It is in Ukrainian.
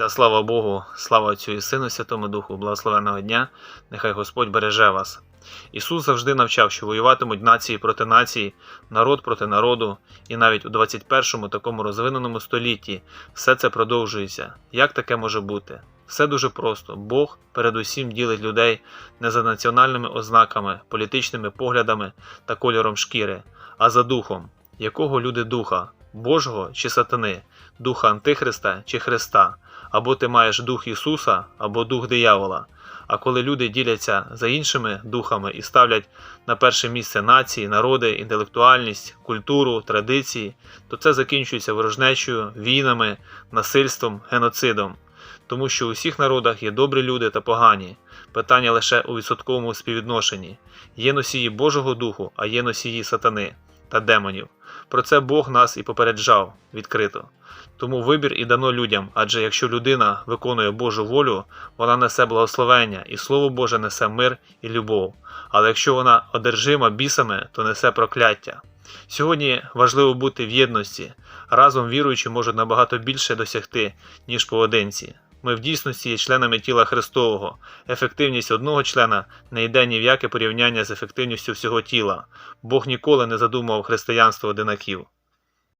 Ця слава Богу, слава Отцю і Сину, Святому Духу, благословенного дня, нехай Господь береже вас. Ісус завжди навчав, що воюватимуть нації проти нації, народ проти народу, і навіть у 21-му такому розвиненому столітті все це продовжується. Як таке може бути? Все дуже просто. Бог передусім ділить людей не за національними ознаками, політичними поглядами та кольором шкіри, а за духом. Якого люди духа? Божого чи сатани, духа Антихриста чи Христа, або ти маєш дух Ісуса, або дух диявола. А коли люди діляться за іншими духами і ставлять на перше місце нації, народи, інтелектуальність, культуру, традиції, то це закінчується ворожнечою, війнами, насильством, геноцидом. Тому що у всіх народах є добрі люди та погані. Питання лише у відсотковому співвідношенні. Є носії Божого Духу, а є носії сатани та демонів. Про це Бог нас і попереджав відкрито. Тому вибір і дано людям, адже якщо людина виконує Божу волю, вона несе благословення, і Слово Боже несе мир і любов. Але якщо вона одержима бісами, то несе прокляття. Сьогодні важливо бути в єдності. Разом віруючі можуть набагато більше досягти, ніж поодинці. Ми в дійсності є членами тіла Христового. Ефективність одного члена не йде ні в яке порівняння з ефективністю всього тіла. Бог ніколи не задумував християнство одинаків.